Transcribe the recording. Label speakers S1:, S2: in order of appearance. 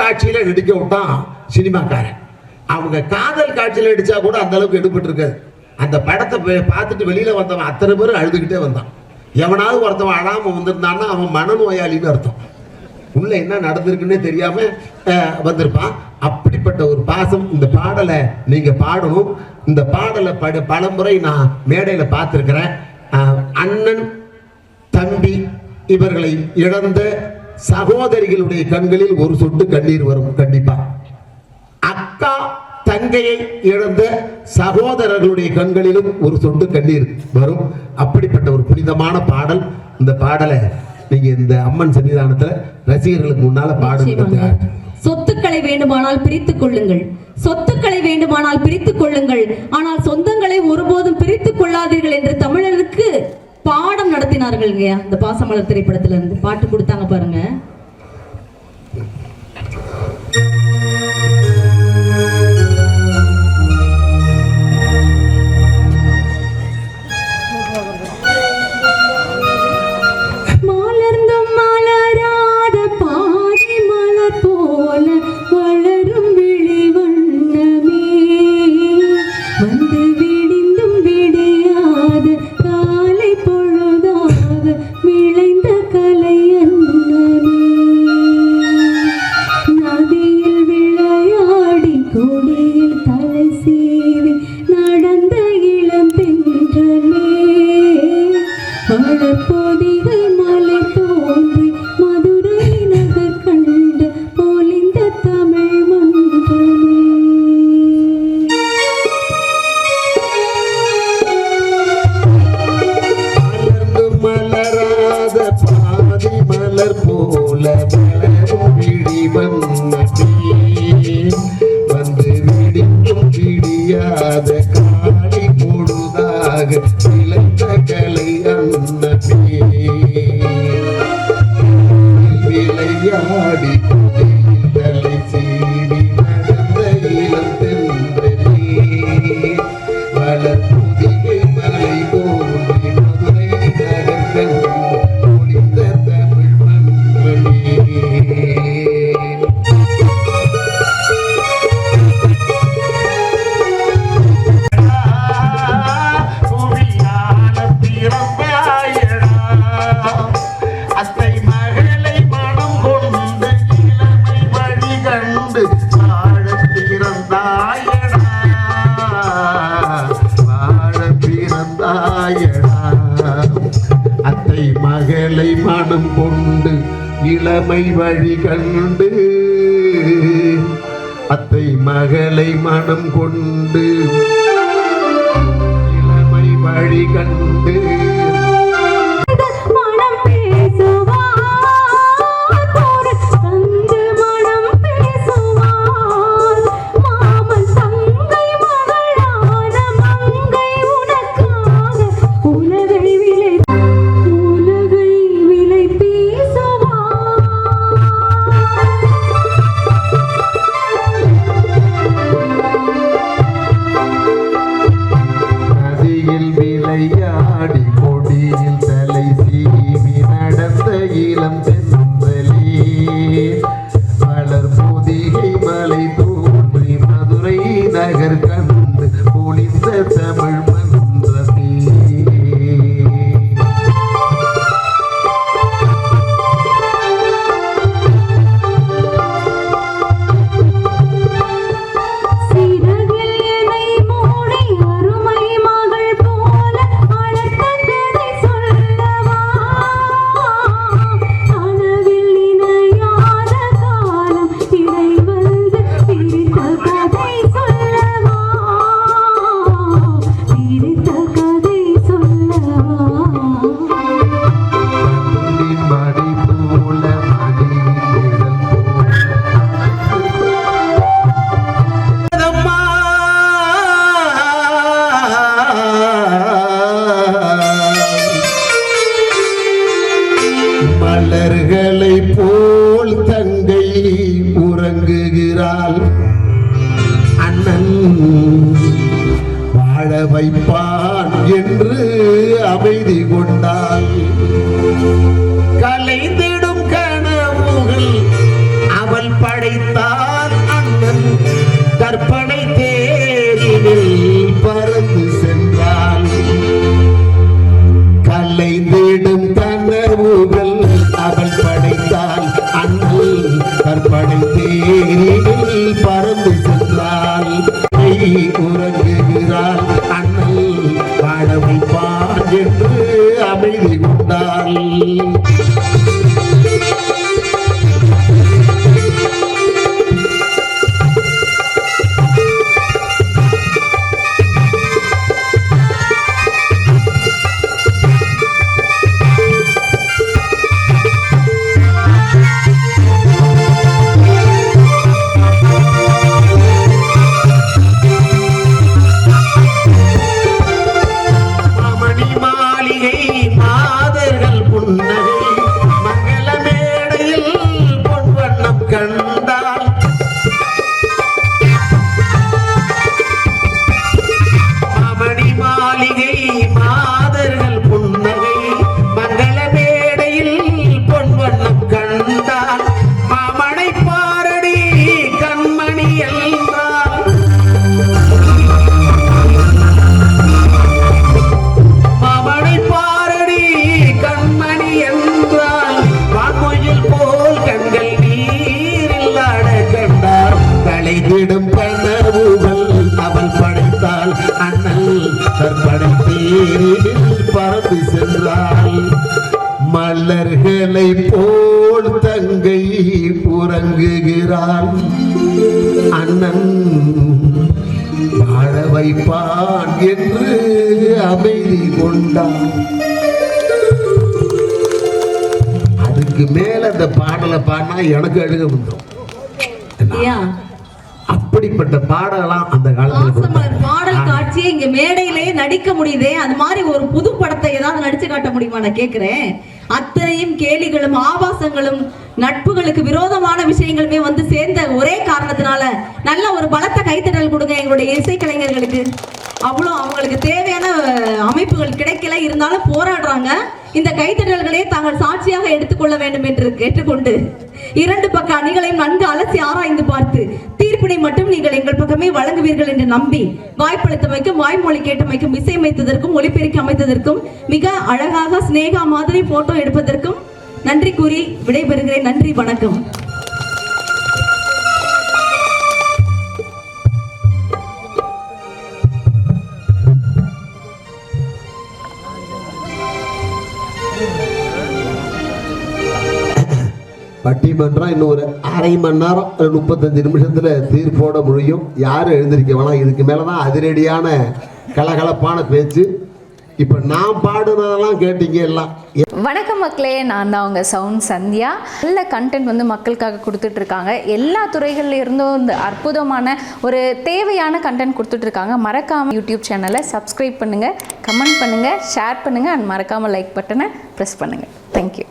S1: காட்சியில நடிக்க விட்டான் சினிமாக்காரன். அவங்க காதல் காட்சியில நடிச்சா கூட அந்த அளவுக்கு எடுபட்டு இருக்காது அந்த படத்தை போய் பார்த்துட்டு வெளியில வந்தவன் அத்தனை பேரும் அழுதுகிட்டே வந்தான். எவனாவது ஒருத்தவன் அழாம வந்திருந்தான்னா அவன் மனநோயாளின்னு அர்த்தம். உள்ள என்ன நடந்திருக்குன்னே தெரியாம வந்திருப்பான். அப்படிப்பட்ட ஒரு பாசம் இந்த பாடலை நீங்க பாடணும். இந்த பாடலை பட பலமுறை நான் மேடையில பார்த்துருக்கிறேன். அண்ணன் தம்பி இவர்களை இழந்த சகோதரிகளுடைய கண்களில் ஒரு சொட்டு கண்ணீர் வரும் கண்டிப்பா. அக்கா தங்கையை இழந்த சகோதரர்களுடைய கண்களிலும் ஒரு சொட்டு கண்ணீர் வரும். அப்படிப்பட்ட ஒரு புனிதமான பாடல். இந்த பாடலை நீங்க இந்த அம்மன் சன்னிதானத்துல ரசிகர்களுக்கு முன்னால. பாடுங்க.
S2: சொத்துக்களை வேண்டுமானால் பிரித்துக் கொள்ளுங்கள். சொத்துக்களை வேண்டுமானால் பிரித்துக் கொள்ளுங்கள். ஆனால் சொந்தங்களை ஒருபோதும் பிரித்துக் கொள்ளாதீர்கள் என்று பாடம் நடத்தினார்கள்ங்க இந்த பாசமலர் திரைப்படத்துல இருந்து பாட்டு கொடுத்தாங்க பாருங்க. விடியாத காலை பொழுதாக விளைந்த கலை
S1: yaadi ko பிறந்தாயடா. வாழ பிறந்தாயடா. அத்தை மகளை மனம் கொண்டு. இளமை வழி கண்டு அத்தை மகளை மனம் கொண்டு. இளமை வழி கண்டு. நதியில் கொடியில் தலை சீவி நடந்த இளம் செந்தலே. வளர் பொதிகை மலை தோன்றி மதுரை நகர் கண்டு பொழிந்த தமிழ் தங்கை உறங்குகிறாள். அண்ணன் வாழ வைப்பான் என்று அமைதி கொண்டாள். கலைந்திடும் கனவுகள் அவள் படைத்தார் படைத்தான் அண்ணன். கற்பனை மாளிகை மலர்களை போல் தங்கை உறங்குகிறாள் அண்ணன் வாழ வைப்பான் என்று அமைதி கொண்டான். அதுக்கு மேல அந்த பாடலை பாடினா எனக்கு அழுக வந்துடும் அப்படிப்பட்ட பாடலாம் அந்த காலத்துல.
S2: பாடல் காட்சியை இங்க மேடையிலே நடிக்க முடியுதே. அது மாதிரி ஒரு புது படத்தை ஏதாவது நடிச்சு காட்ட முடியுமா நான் கேக்குறேன். அத்தனையும் கேலிகளும் ஆபாசங்களும் நட்புகளுக்கு விரோதமான விஷயங்களுமே வந்து சேர்ந்த ஒரே காரணத்தினால நல்ல ஒரு பலத்த கைத்தட்டல் கொடுங்க எங்களுடைய இசைக்கலைஞர்களுக்கு அவ்வளோ அவங்களுக்கு தேவையான அமைப்புகள் கிடைக்கல. இருந்தாலும் போராடுறாங்க. இந்த கைத்தட்டல்களே தாங்கள் சாட்சியாக எடுத்துக்கொள்ள வேண்டும் என்று கேட்டுக்கொண்டு இரண்டு பக்க அணிகளையும் நன்கு அலசி ஆராய்ந்து பார்த்து தீர்ப்பினை மட்டும் நீங்கள் எங்கள் பக்கமே வழங்குவீர்கள் என்று நம்பி வாய்ப்பளித்தமைக்கும் வாய்மொழி கேட்டமைக்கும் இசையமைத்ததற்கும் ஒளிபெருக்கி அமைத்ததற்கும் மிக அழகாக ஸ்னேகா மாதிரி போட்டோ எடுப்பதற்கும் நன்றி கூறி விடைபெறுகிறேன். நன்றி வணக்கம்.
S1: பட்டிமன்றம் இன்னும் ஒரு அரை மணி நேரம் ஒரு முப்பத்தஞ்சு நிமிஷத்தில் தீர்ப்போட முடியும். யாரும் எழுந்திருக்க வேணாம் இதுக்கு மேலதான் அதிரடியான கலகலப்பான பேச்சு. இப்போ நான் பாடுனதெல்லாம் கேட்டீங்க எல்லாம்.
S3: வணக்கம் மக்களே நான் தான் உங்கள் சவுண்ட் சந்தியா. நல்ல கண்டென்ட் வந்து மக்களுக்காக கொடுத்துட்ருக்காங்க. எல்லா துறைகள்ல இருந்தும் இந்த அற்புதமான ஒரு தேவையான கண்டென்ட் கொடுத்துட்ருக்காங்க. மறக்காமல் யூடியூப் சேனலை சப்ஸ்கிரைப் பண்ணுங்கள் கமெண்ட் பண்ணுங்கள் ஷேர் பண்ணுங்கள் அண்ட் மறக்காமல் லைக் பட்டனை ப்ரெஸ் பண்ணுங்கள் தேங்க்யூ